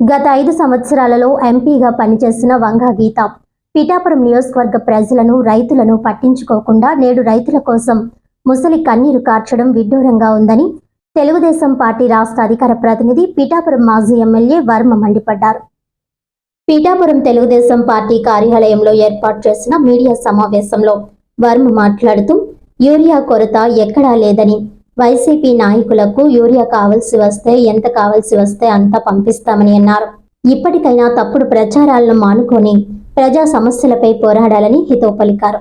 గత ఐదు సంవత్సరాలలో ఎంపీగా పనిచేసిన వంగా గీత పిఠాపురం నియోజకవర్గ ప్రజలను రైతులను పట్టించుకోకుండా నేడు రైతుల కోసం ముసలి కన్నీరు కార్చడం విడ్డూరంగా ఉందని తెలుగుదేశం పార్టీ రాష్ట్ర అధికార ప్రతినిధి పిఠాపురం మాజీ ఎమ్మెల్యే వర్మ మండిపడ్డారు. పిఠాపురం తెలుగుదేశం పార్టీ కార్యాలయంలో ఏర్పాటు చేసిన మీడియా సమావేశంలో వర్మ మాట్లాడుతూ యూరియా కొరత ఎక్కడా లేదని వైసీపీ నాయకులకు యూరియా కావలసి వస్తే ఎంత కావలసి వస్తే అంత పంపిస్తామని అన్నారు. ఇప్పటికైనా తప్పుడు ప్రచారాలను మానుకొని ప్రజా సమస్యలపై పోరాడాలని హితవు పలికారు.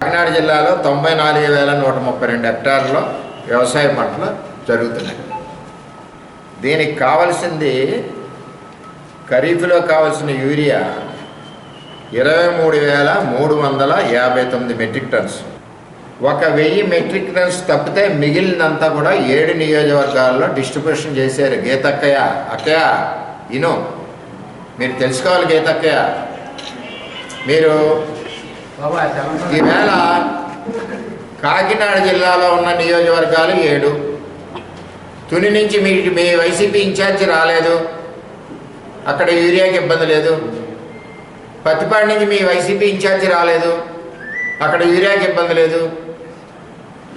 కాకినాడ జిల్లాలో తొంభై నాలుగు వేల నూట ముప్పై రెండు హెక్టార్లలో వ్యవసాయ పంటలు జరుగుతున్నాయి. దీనికి కావలసింది ఖరీఫ్లో కావలసిన యూరియా ఇరవై మూడు వేల మూడు వందల యాభై తొమ్మిది మెట్రిక్ టన్స్. ఒక వెయ్యి మెట్రిక్ టన్స్ తప్పితే మిగిలినంతా కూడా ఏడు నియోజకవర్గాల్లో డిస్ట్రిబ్యూషన్ చేశారు గీతక్కయ్య. అక్కయ్య ఇను. మీరు తెలుసుకోవాలి గీతక్కయ్య. మీరు ఈవేళ కాకినాడ జిల్లాలో ఉన్న నియోజకవర్గాలు ఏడు. తుని నుంచి మీ మీ వైసీపీ ఇన్ఛార్జి రాలేదు. అక్కడ యూరియాకి ఇబ్బంది లేదు. పత్తిపాడి నుంచి మీ వైసీపీ ఇన్ఛార్జి రాలేదు. అక్కడ యూరియాకి ఇబ్బంది లేదు.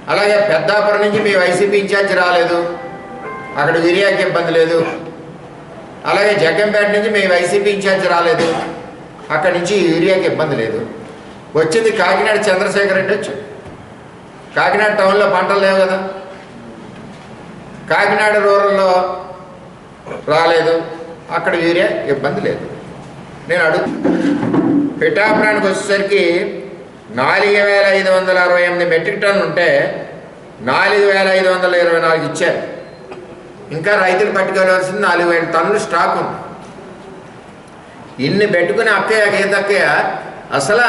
అలాగే పెద్దాపురం నుంచి మీ వైసీపీ ఇన్ఛార్జి రాలేదు. అక్కడ యూరియాకి ఇబ్బంది లేదు. అలాగే జగ్గంపేట నుంచి మీ వైసీపీ ఇన్ఛార్జి రాలేదు. అక్కడి నుంచి యూరియాకి ఇబ్బంది లేదు. వచ్చింది కాకినాడ చంద్రశేఖర్ రెడ్డి వచ్చు. కాకినాడ టౌన్లో పంటలు లేవు కదా. కాకినాడ రూరల్లో రాలేదు. అక్కడ వేరే ఇబ్బంది లేదు. నేను అడుగు. పిఠాపురానికి వచ్చేసరికి నాలుగు వేల ఐదు వందల అరవై ఎనిమిది మెట్రిక్ టన్ను ఉంటే నాలుగు వేల ఐదు వందల ఇరవై నాలుగు ఇచ్చారు. ఇంకా రైతులు పట్టుకెళ్ళవలసింది నాలుగు వేల టన్నులు స్టాక్ ఉంది. ఇన్ని పెట్టుకుని అక్కయ్య గీతక్కయ్య అసలు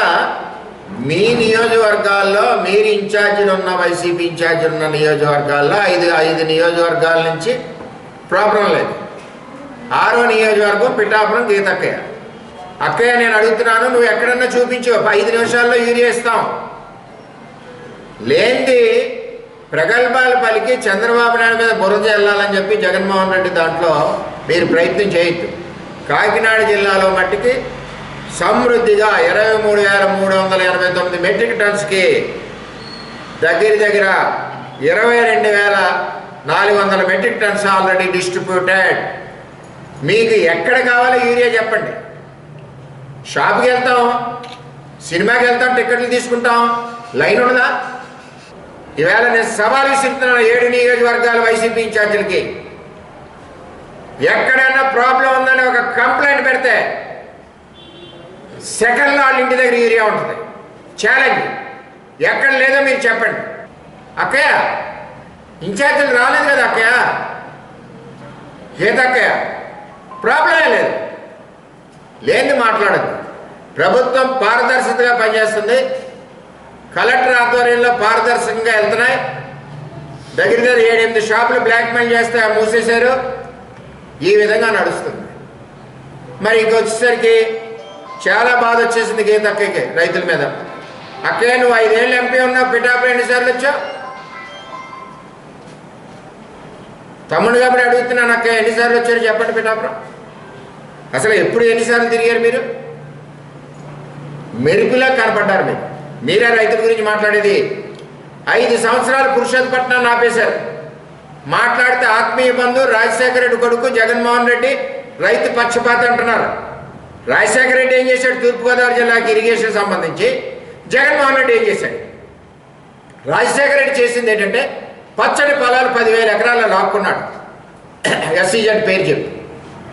మీ నియోజకవర్గాల్లో మీరు ఇన్ఛార్జీలు ఉన్న వైసీపీ ఇన్ఛార్జీలు ఉన్న నియోజకవర్గాల్లో ఐదు ఐదు నియోజకవర్గాల నుంచి ప్రాబ్లం లేదు. ఆరో నియోజకవర్గం పిఠాపురం గీతక్కయ్య అక్కయ్య. నేను అడుగుతున్నాను నువ్వు ఎక్కడన్నా చూపించు. ఒక ఐదు నిమిషాల్లో యూరియా ఇస్తాం. లేనిది ప్రగల్భాలు పలికి చంద్రబాబు నాయుడు మీద బురద వెళ్ళాలని చెప్పి జగన్మోహన్ రెడ్డి దాంట్లో మీరు ప్రయత్నం చేయొద్దు. కాకినాడ జిల్లాలో మట్టికి సమృద్ధిగా ఇరవై మూడు వేల మూడు వందల ఎనభై తొమ్మిది మెట్రిక్ టన్స్కి దగ్గర దగ్గర ఇరవై రెండు వేల నాలుగు వందల మెట్రిక్ టన్స్ ఆల్రెడీ డిస్ట్రిబ్యూటెడ్. మీకు ఎక్కడ కావాలో యూరియా చెప్పండి. షాప్కి వెళ్తాం సినిమాకి వెళ్తాం టికెట్లు తీసుకుంటాం లైన్ ఉండదా ఈవేళ నేను సవాల్ విసురుతున్నాను ఏడు నియోజకవర్గాల వైసీపీ ఇన్ఛార్జీలకి. ఎక్కడైనా ప్రాబ్లం ఉందని ఒక కంప్లైంట్ పెడితే సెకండ్లో వాళ్ళ ఇంటి దగ్గర ఏరియా ఉంటుంది. ఛాలెంజ్. ఎక్కడ లేదో మీరు చెప్పండి. అక్కయ్య ఇన్ఛార్జీలు రాలేదు కదా అక్కయ్య? ఏదక్కయ్య ప్రాబ్లమే లేదు. లేని మాట్లాడదు ప్రభుత్వం పారదర్శకతగా పనిచేస్తుంది. కలెక్టర్ ఆధ్వర్యంలో పారదర్శకంగా వెళ్తున్నాయి. దగ్గర దగ్గర ఏడెనిమిది షాపులు బ్లాక్మెయిల్ చేస్తే మూసేశారు. ఈ విధంగా నడుస్తుంది. మరి ఇంక వచ్చేసరికి చాలా బాధ వచ్చేసింది గీత అక్కకి రైతుల మీద. అక్కయ్య నువ్వు ఐదేళ్ళు ఎంపీ ఉన్నావు పిఠాపురం ఎన్నిసార్లు వచ్చావు? తమ్ముడు కాబట్టి అడుగుతున్నాను అక్కయ్య ఎన్నిసార్లు వచ్చారు చెప్పండి పిఠాపురం. అసలు ఎప్పుడు ఎన్నిసార్లు తిరిగారు మీరు? మెరుపులా కనపడ్డారు మీరు. మీరే రైతుల గురించి మాట్లాడేది. ఐదు సంవత్సరాలు పురుషోత్పట్నాన్ని ఆపేశారు. మాట్లాడితే ఆత్మీయ బంధు రాజశేఖర రెడ్డి కొడుకు జగన్మోహన్ రెడ్డి రైతు పక్షపాత అంటున్నారు. రాజశేఖర రెడ్డి ఏం చేశాడు? తూర్పుగోదావరి జిల్లాకి ఇరిగేషన్ సంబంధించి జగన్మోహన్ రెడ్డి ఏం చేశాడు? రాజశేఖర రెడ్డి చేసింది ఏంటంటే పచ్చడి పొలాలు పదివేల ఎకరాల్లో లాక్కున్నాడు. ఎస్సీజెడ్ పేరు చెప్పి.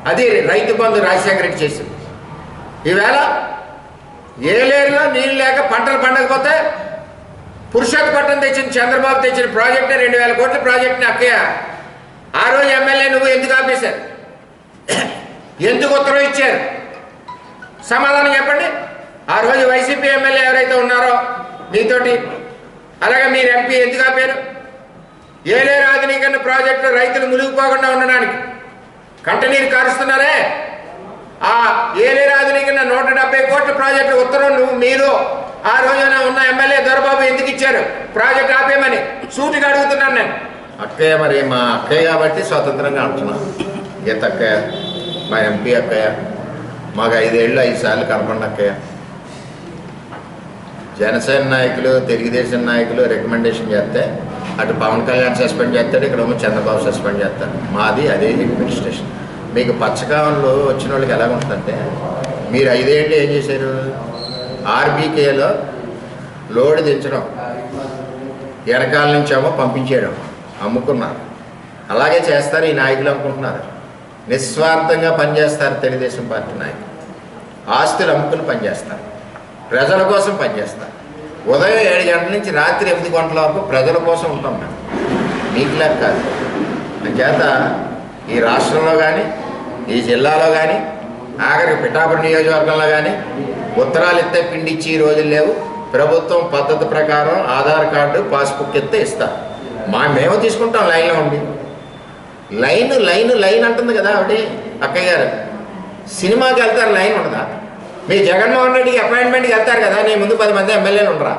అది రైతు బంధు రాజశేఖర రెడ్డి చేసింది. ఈవేళ ఏలేరులో నీళ్ళు లేక పంటలు పండకపోతే పురుషోత్పట్నం తెచ్చిన చంద్రబాబు తెచ్చిన ప్రాజెక్ట్ రెండు వేల కోట్ల ప్రాజెక్ట్ని అక్కయ్య. ఆ రోజు ఎమ్మెల్యే నువ్వు ఎందుకు ఆపేశారు? ఎందుకు ఉత్తరం ఇచ్చారు? సమాధానం చెప్పండి. ఆ రోజు వైసీపీ ఎమ్మెల్యే ఎవరైతే ఉన్నారో మీతోటి అలాగే మీరు ఎంపీ ఎందుకు ఆపారు? ఏలేరు ఆధునీకరణ ప్రాజెక్టు రైతులు మునిగిపోకుండా ఉండడానికి కంటనీరు కారుస్తున్నారే? ఆ ఏలేరు కింద నూట డెబ్బై కోట్ల ప్రాజెక్టు ఉత్తరం నువ్వు మీరు ఆ రోజున ఉన్న ఎమ్మెల్యే దొరబాబు ఎందుకు ఇచ్చారు? ప్రాజెక్ట్ ఆపేయమని సూటిగా అడుగుతున్నాను నేను. అక్కయ్య మరి మా అక్కయ్య కాబట్టి స్వతంత్రంగా అంటున్నాను గీత అక్కయ్య మా ఎంపీ అక్కయ్య మాకు ఐదేళ్ళు ఐదు సార్లు కనపడిన అక్కయ్య. జనసేన నాయకులు తెలుగుదేశం నాయకులు రికమెండేషన్ చేస్తే అటు పవన్ కళ్యాణ్ సస్పెండ్ చేస్తాడు ఇక్కడ చంద్రబాబు సస్పెండ్ చేస్తాడు. మాది అదే అడ్మినిస్ట్రేషన్ మీకు పచ్చకాలంలో వచ్చిన వాళ్ళకి ఎలా ఉంటుందంటే మీరు ఐదేళ్ళు ఏం చేశారు? ఆర్బీకేలో లోడ్ దించడం వెనకాల నుంచి ఏమో పంపించేయడం. అమ్ముకున్నారు. అలాగే చేస్తారు ఈ నాయకులు అనుకుంటున్నారు. నిస్వార్థంగా పనిచేస్తారు తెలుగుదేశం పార్టీ నాయకులు. ఆస్తులు అమ్ముకుని పనిచేస్తారు. ప్రజల కోసం పనిచేస్తారు. ఉదయం ఏడు గంటల నుంచి రాత్రి ఎనిమిది గంటల వరకు ప్రజల కోసం ఉంటాం మేము. మీకు లేక కాదు. అంచేత ఈ రాష్ట్రంలో కానీ ఈ జిల్లాలో కానీ ఆఖరి పిఠాపురం నియోజకవర్గంలో కానీ ఉత్తరాలు ఇస్తే పిండి ఇచ్చి ఈ రోజులు లేవు. ప్రభుత్వం పద్ధతి ప్రకారం ఆధార్ కార్డు పాస్బుక్ ఇస్తే ఇస్తారు. మా మేము తీసుకుంటాం లైన్లో ఉండి. లైన్ లైన్ లైన్ అంటుంది కదా ఆవిడ అక్కయ్య గారు. సినిమాకి వెళ్తారు లైన్ ఉండదా? మీ జగన్మోహన్ రెడ్డికి అపాయింట్మెంట్కి వెళ్తారు కదా నీ ముందు పది మంది ఎమ్మెల్యేలు ఉండరా?